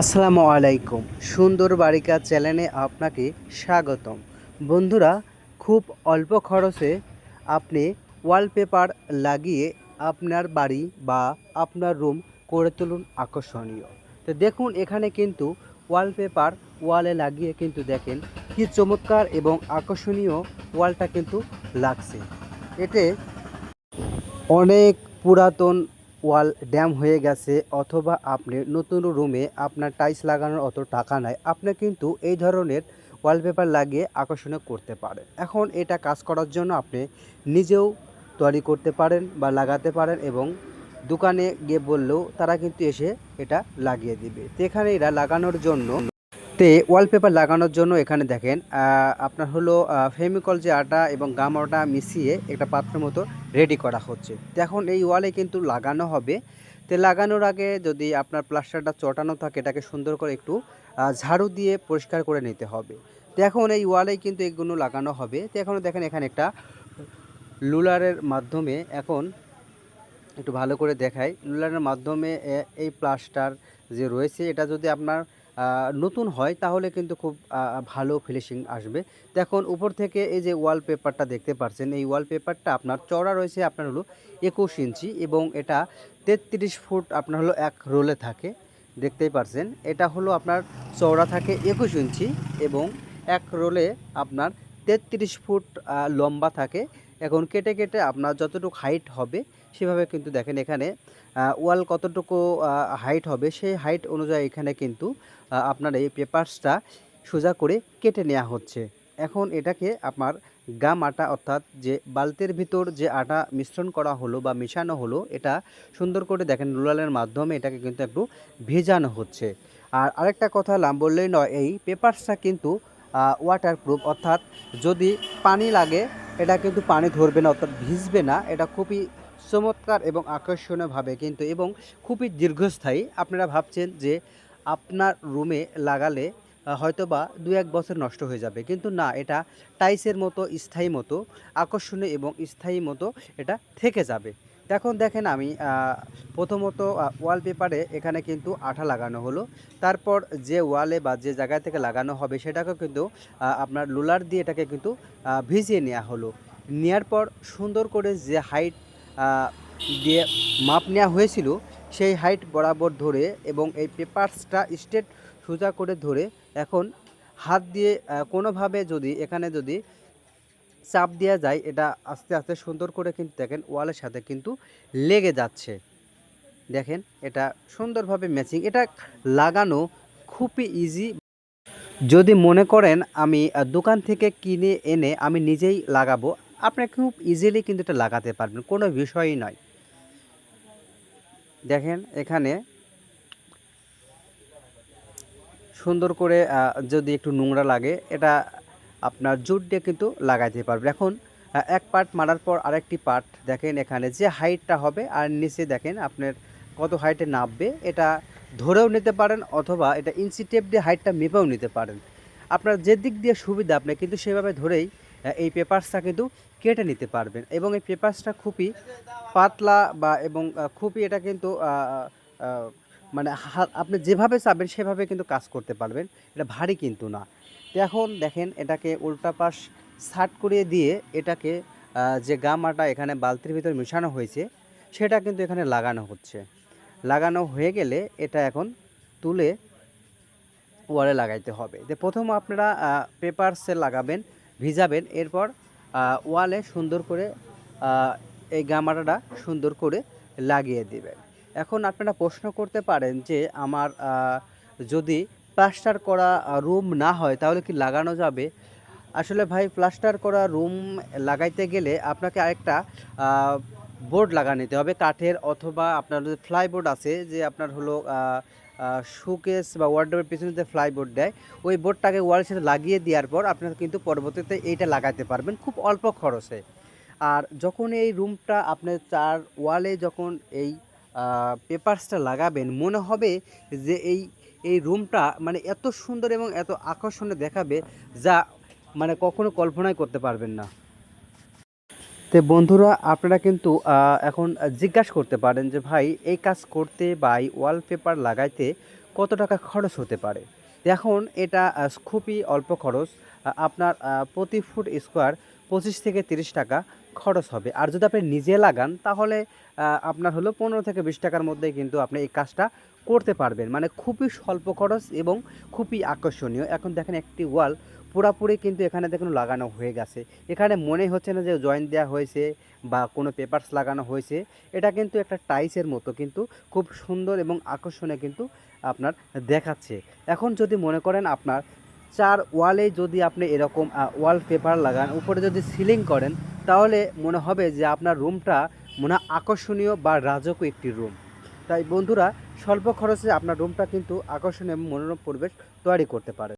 আসসালামু আলাইকুম। সুন্দর বাড়িকা চ্যানেলে আপনাকে স্বাগতম। বন্ধুরা, খুব অল্প খরচে আপনি ওয়ালপেপার লাগিয়ে আপনার বাড়ি বা আপনার রুম করে তুলুন আকর্ষণীয়। তো দেখুন, এখানে কিন্তু ওয়ালপেপার ওয়ালে লাগিয়ে কিন্তু দেখেন কি চমৎকার এবং আকর্ষণীয় ওয়ালটা কিন্তু লাগছে। এতে অনেক পুরাতন ওয়াল ড্যাম হয়ে গেছে অথবা আপনি নতুন রুমে আপনার টাইলস লাগানোর অত টাকা নাই, আপনি কিন্তু এই ধরনের ওয়ালপেপার লাগিয়ে আকর্ষণীয় করতে পারেন। এখন এটা কাজ করার জন্য আপনি নিজেও তৈরি করতে পারেন বা লাগাতে পারেন এবং দোকানে গিয়ে বললেও তারা কিন্তু এসে এটা লাগিয়ে দিবে। তো এখানে এরা লাগানোর জন্য তে ওয়ালপেপার লাগানোর জন্য এখানে দেখেন আপনার হলো ফেমিকল যে আটা এবং গাম আটা মিশিয়ে একটা পাত্রের মতো রেডি করা হচ্ছে। এখন এই ওয়ালে কিন্তু লাগানো হবে। তে লাগানোর আগে যদি আপনার প্লাস্টারটা চটানো থাকে, এটাকে সুন্দর করে একটু ঝাড়ু দিয়ে পরিষ্কার করে নিতে হবে। তো এখন এই ওয়ালে কিন্তু এগুলো লাগানো হবে। তো এখন দেখেন এখানে একটা লুলারের মাধ্যমে এখন একটু ভালো করে দেখাই। লুলারের মাধ্যমে এই প্লাস্টার যে রয়েছে, এটা যদি আপনার নতুন হয়, তাহলে কিন্তু খুব ভালো ফিনিশিং আসবে। দেখুন, উপর থেকে এই যে ওয়ালপেপারটা দেখতে পাচ্ছেন, এই ওয়ালপেপারটা আপনার চওড়া রয়েছে, আপনার হলো একুশ ইঞ্চি এবং এটা তেত্রিশ ফুট আপনার হলো এক রোলে থাকে। দেখতেই পারছেন, এটা হলো আপনার চওড়া থাকে একুশ ইঞ্চি এবং এক রোলে আপনার তেত্রিশ ফুট লম্বা থাকে। এখন কেটে কেটে আপনার যতটুকু হাইট হবে, সেভাবে কিন্তু দেখেন এখানে ওয়াল কতটুকু হাইট হবে, সেই হাইট অনুযায়ী এখানে কিন্তু আপনার এই পেপারসটা সোজা করে কেটে নেওয়া হচ্ছে। এখন এটাকে আপনার গাম আটা অর্থাৎ যে বালতির ভিতর যে আটা মিশ্রণ করা হলো বা মেশানো হলো, এটা সুন্দর করে দেখেন রুলালের মাধ্যমে এটাকে কিন্তু একটু ভেজানো হচ্ছে। আর আরেকটা কথা লাম বললেই নয়, এই পেপারসটা কিন্তু ওয়াটার প্রুফ অর্থাৎ যদি পানি লাগে এটা কিন্তু পানি ধরবে না, অর্থাৎ ভিজবে না। এটা খুবই চমৎকার এবং আকর্ষণীয়ভাবে কিন্তু এবং খুবই দীর্ঘস্থায়ী। আপনারা ভাবছেন যে আপনার রুমে লাগালে হয়তো বা দু এক বছর নষ্ট হয়ে যাবে। কিন্তু না, এটা টাইসের মতো, স্থায়ী মতো, আকর্ষণীয় এবং স্থায়ী মতো এটা থেকে যাবে। এখন দেখেন আমি প্রথমত ওয়ালপেপারে এখানে কিন্তু আঠা লাগানো হলো। তারপর যে ওয়ালে বা যে জায়গা থেকে লাগানো হবে সেটাকেও কিন্তু আপনার রোলার দিয়ে এটাকে কিন্তু ভিজিয়ে নেওয়া হলো। নেওয়ার পর সুন্দর করে যে হাইট দিয়ে মাপ নেওয়া হয়েছিল, সেই হাইট বরাবর ধরে এবং এই পেপারসটা স্ট্রেট সোজা করে ধরে এখন হাত দিয়ে কোনোভাবে যদি, এখানে যদি চাপ দেওয়া যায়, এটা আস্তে আস্তে সুন্দর করে কিন্তু দেখেন ওয়ালের সাথে কিন্তু লেগে যাচ্ছে। দেখেন এটা সুন্দরভাবে ম্যাচিং এটা লাগানো খুবই ইজি যদি মনে করেন আমি দোকান থেকে কিনে এনে আমি নিজেই লাগাবো, আপনি খুব ইজিলি কিন্তু এটা লাগাতে পারবেন, কোনো বিষয়ই নয়। দেখেন এখানে সুন্দর করে যদি একটু নোংরা লাগে, এটা আপনার জুট দিয়ে কিন্তু লাগাইতে পারবেন। এখন এক পার্ট মারার পর আরেকটি পার্ট দেখেন এখানে যে হাইটটা হবে আর নিচে দেখেন আপনার কত হাইটে নামবে, এটা ধরেও নিতে পারেন অথবা এটা ইঞ্চি দিয়ে হাইটটা মেপেও নিতে পারেন। আপনার যে দিক দিয়ে সুবিধা আপনি কিন্তু সেভাবে ধরেই এই পেপারসটা কিন্তু কেটে নিতে পারবেন এবং এই পেপারসটা খুবই পাতলা বা এবং খুবই এটা কিন্তু মানে আপনি যেভাবে চাবেন সেভাবে কিন্তু কাজ করতে পারবেন। এটা ভারী কিন্তু না। এখন দেখেন এটাকে উল্টা পাশ সাট করিয়ে দিয়ে এটাকে যে গামাটা এখানে বালতির ভিতর মেশানো হয়েছে, সেটা কিন্তু এখানে লাগানো হচ্ছে। লাগানো হয়ে গেলে এটা এখন তুলে ওয়ালে লাগাইতে হবে। যে প্রথম আপনারা পেপারসে লাগাবেন, ভিজাবেন, এরপর ওয়ালে সুন্দর করে এই গামাটাটা সুন্দর করে লাগিয়ে দিবেন। এখন আপনারা প্রশ্ন করতে পারেন যে আমার যদি প্লাস্টার করা রুম না হয়, তাহলে কি লাগানো যাবে? আসলে ভাই, প্লাস্টার করা রুম লাগাইতে গেলে আপনাকে আরেকটা বোর্ড লাগা নিতে হবে, কাঠের অথবা আপনার যে ফ্লাইবোর্ড আছে, যে আপনার হলো শোকেস বা ওয়ার্ডের পিছনে যে ফ্লাইবোর্ড দেয়, ওই বোর্ডটাকে ওয়ালের সাথে লাগিয়ে দেওয়ার পর আপনারা কিন্তু পরবর্তীতে এইটা লাগাতে পারবেন, খুব অল্প খরচে। আর যখন এই রুমটা আপনার চার ওয়ালে যখন এই পেপারসটা লাগাবেন, মনে হবে যে এই এই রুমটা মানে এত সুন্দর এবং এত আকর্ষণীয় দেখাবে যা মানে কখনো কল্পনাই করতে পারবেন না। তো বন্ধুরা, আপনারা কিন্তু এখন জিজ্ঞাসা করতে পারেন যে, ভাই, এই কাজ করতে বা এই ওয়ালপেপার লাগাইতে কত টাকা খরচ হতে পারে? এখন এটা খুবই অল্প খরচ। আপনার প্রতি ফুট স্কোয়ার পঁচিশ থেকে তিরিশ টাকা খরচ হবে। আর যদি আপনি নিজে লাগান, তাহলে আপনার হলো পনেরো থেকে বিশ টাকার মধ্যেই কিন্তু আপনি এই কাজটা করতে পারবেন। মানে খুবই স্বল্প খরচ এবং খুবই আকর্ষণীয়। এখন দেখেন একটি ওয়াল পুরাপুরি কিন্তু এখানে দেখুন লাগানো হয়ে গেছে। এখানে মনে হচ্ছে না যে জয়েন্ট দেওয়া হয়েছে বা কোনো পেপারস লাগানো হয়েছে। এটা কিন্তু একটা টাইসের মতো কিন্তু খুব সুন্দর এবং আকর্ষণীয় কিন্তু আপনার দেখাচ্ছে। এখন যদি মনে করেন আপনার চার ওয়ালে যদি আপনি এরকম ওয়াল পেপার লাগান, উপরে যদি সিলিং করেন, তাহলে মনে হবে যে আপনার রুমটা মনে আকর্ষণীয় বা রাজকীয় একটি রুম তাই বন্ধুরা স্বল্প খরচে আপনার রুমটা কিন্তু আকর্ষণীয় এবং মনোরম পরিবেশ তৈরি করতে পারে।